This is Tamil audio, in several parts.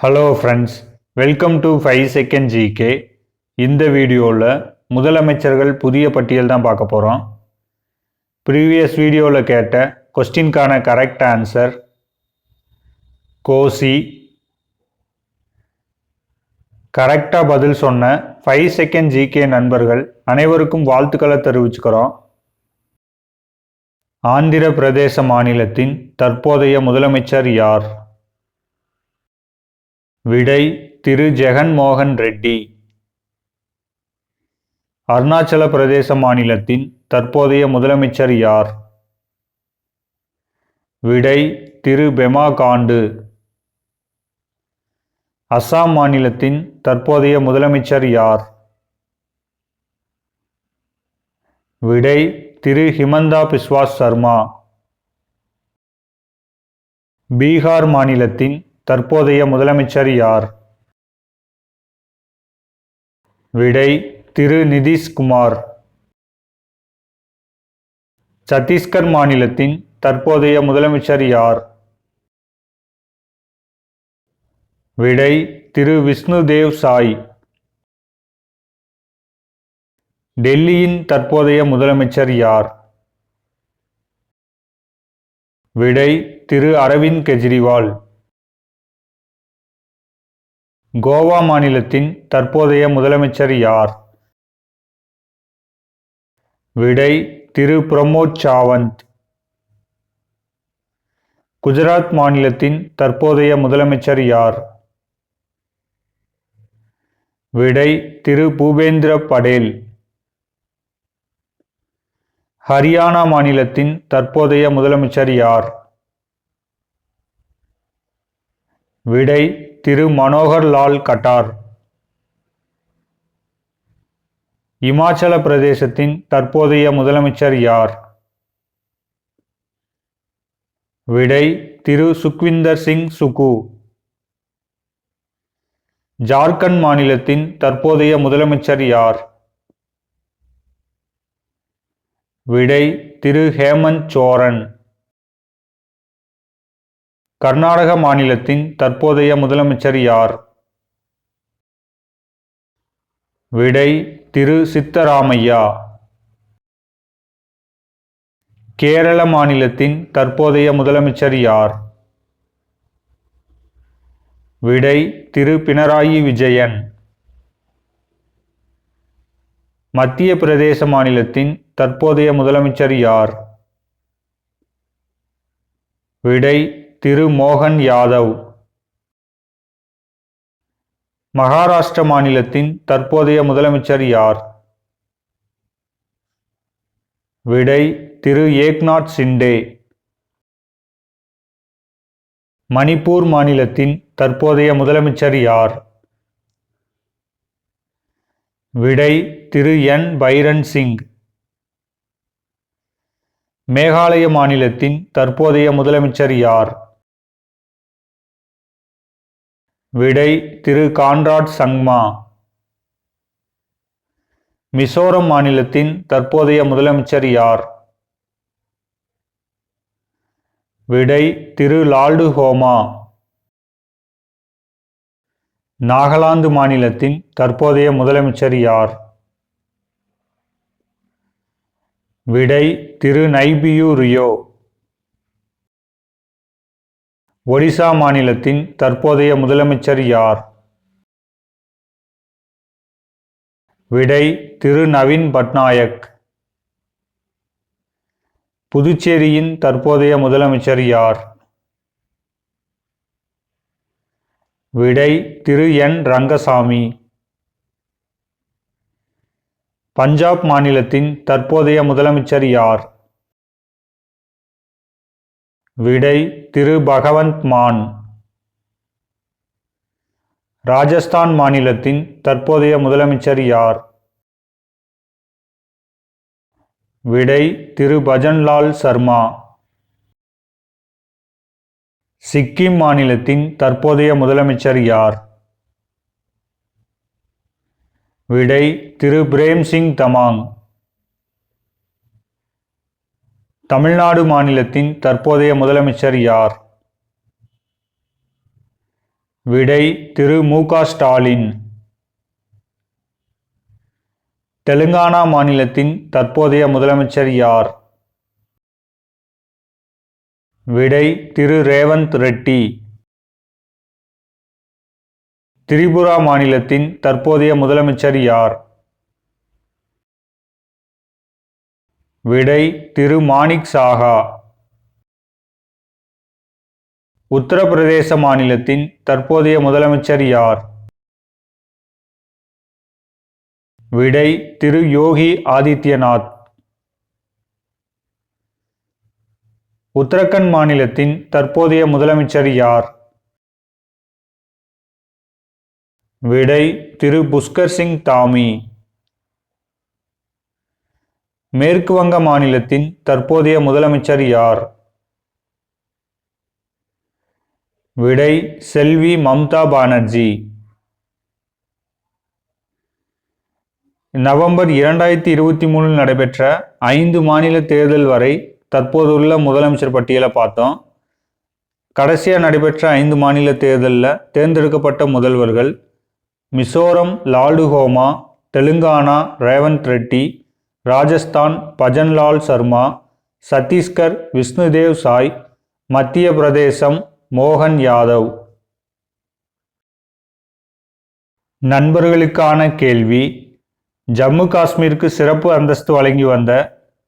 Hello friends welcome to five second GK இந்த வீடியோவில் முதலமைச்சர்கள் புதிய பட்டியல் தான் பார்க்க போகிறோம் ப்ரீவியஸ் வீடியோவில் கேட்ட கொஸ்டின்கான கரெக்ட் ஆன்சர் கோசி. கரெக்டாக பதில் சொன்ன ஃபைவ் செகண்ட் ஜிகே நண்பர்கள் அனைவருக்கும் வாழ்த்துக்களை தெரிவிச்சுக்கிறோம். ஆந்திர பிரதேச மாநிலத்தின் தற்போதைய முதலமைச்சர் யார்? விடை திரு ஜெகன்மோகன் ரெட்டி. அருணாச்சல பிரதேச மாநிலத்தின் தற்போதைய முதலமைச்சர் யார்? விடை திரு பெமா காண்டு அஸ்ஸாம் மாநிலத்தின் தற்போதைய முதலமைச்சர் யார்? விடை திரு ஹிமந்தா பிஸ்வாஸ் சர்மா. பீகார் மாநிலத்தின் தற்போதைய முதலமைச்சர் யார்? விடை திரு நிதிஷ்குமார் சத்தீஸ்கர் மாநிலத்தின் தற்போதைய முதலமைச்சர் யார்? விடை திரு விஷ்ணுதேவ் சாய். டெல்லியின் தற்போதைய முதலமைச்சர் யார்? விடை திரு அரவிந்த் கெஜ்ரிவால். கோவா மாநிலத்தின் தற்போதைய முதலமைச்சர் யார்? விடை திரு. பிரமோத் சாவந்த். குஜராத் மாநிலத்தின் தற்போதைய முதலமைச்சர் யார்? விடை திரு. பூபேந்திர படேல். ஹரியானா மாநிலத்தின் தற்போதைய முதலமைச்சர் யார்? விடை திரு மனோகர் லால் கட்டார். இமாச்சல பிரதேசத்தின் தற்போதைய முதலமைச்சர் யார்? விடை திரு சுக்விந்தர் சிங் சுகு ஜார்க்கண்ட் மாநிலத்தின் தற்போதைய முதலமைச்சர் யார்? விடை திரு ஹேமந்த் சோரன். கர்நாடக மாநிலத்தின் தற்போதைய முதலமைச்சர் யார்? விடை திரு. சித்தராமையா. கேரள மாநிலத்தின் தற்போதைய முதலமைச்சர் யார்? விடை திரு. பினராயி விஜயன். மத்திய பிரதேச மாநிலத்தின் தற்போதைய முதலமைச்சர் யார்? விடை திரு மோகன் யாதவ். மகாராஷ்டிர மாநிலத்தின் தற்போதைய முதலமைச்சர் யார்? விடை திரு. ஏக்நாத் சிண்டே மணிப்பூர் மாநிலத்தின் தற்போதைய முதலமைச்சர் யார்? விடை திரு. என். பைரன் சிங். மேகாலய மாநிலத்தின் தற்போதைய முதலமைச்சர் யார்? விடை திரு கான்ராட் சங்மா. மிசோரம் மாநிலத்தின் தற்போதைய முதலமைச்சர் யார்? விடை திரு லால்டு ஹோமா. நாகாலாந்து மாநிலத்தின் தற்போதைய முதலமைச்சர் யார்? விடை திரு நைபியூ ரியோ. ஒடிசா மாநிலத்தின் தற்போதைய முதலமைச்சர் யார்? விடை திரு. நவீன் பட்நாயக். புதுச்சேரியின் தற்போதைய முதலமைச்சர் யார்? விடை திரு. என். ரங்கசாமி. பஞ்சாப் மாநிலத்தின் தற்போதைய முதலமைச்சர் யார்? விடை திரு பகவந்த் மான் ராஜஸ்தான் மாநிலத்தின் தற்போதைய முதலமைச்சர் யார்? விடை திரு பஜன்லால் சர்மா. சிக்கிம் மாநிலத்தின் தற்போதைய முதலமைச்சர் யார்? விடை திரு பிரேம்சிங் தமாங். தமிழ்நாடு மாநிலத்தின் தற்போதைய முதலமைச்சர் யார்? விடை திரு. மு. க. ஸ்டாலின். தெலுங்கானா மாநிலத்தின் தற்போதைய முதலமைச்சர் யார்? விடை திரு. ரேவந்த் ரெட்டி. திரிபுரா மாநிலத்தின் தற்போதைய முதலமைச்சர் யார்? விடை திரு மாணிக் சாகா உத்தரப்பிரதேச மாநிலத்தின் தற்போதைய முதலமைச்சர் யார்? விடை திரு யோகி ஆதித்யநாத். உத்தரகண்ட் மாநிலத்தின் தற்போதைய முதலமைச்சர் யார்? விடை திரு புஷ்கர் சிங் தாமி. மேற்கு வங்க மாநிலத்தின் தற்போதைய முதலமைச்சர் யார்? விடை செல்வி மம்தா பானர்ஜி. நவம்பர் இரண்டாயிரத்தி இருபத்தி மூணில் நடைபெற்ற ஐந்து மாநில தேர்தல் வரை தற்போதுள்ள முதலமைச்சர் பட்டியலை பார்த்தோம். கடைசியாக நடைபெற்ற ஐந்து மாநில தேர்தலில் தேர்ந்தெடுக்கப்பட்ட முதல்வர்கள் மிசோரம் லால்டுஹோமா தெலுங்கானா ரேவந்த் ரெட்டி ராஜஸ்தான் பஜன்லால் சர்மா சத்தீஸ்கர் விஷ்ணுதேவ் சாய் மத்திய பிரதேசம் மோகன் யாதவ். நண்பர்களுக்கான கேள்வி. ஜம்மு காஷ்மீருக்கு சிறப்பு அந்தஸ்து வழங்கி வந்த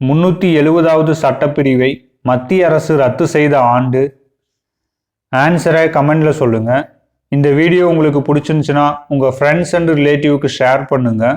முன்னூற்றி எழுபதாவது சட்டப்பிரிவை மத்திய அரசு ரத்து செய்த ஆண்டு. ஆன்சரை கமெண்டில் சொல்லுங்கள் இந்த வீடியோ உங்களுக்கு பிடிச்சிருந்துச்சுன்னா உங்கள் ஃப்ரெண்ட்ஸ் அண்ட் ரிலேட்டிவ்க்கு ஷேர் பண்ணுங்கள்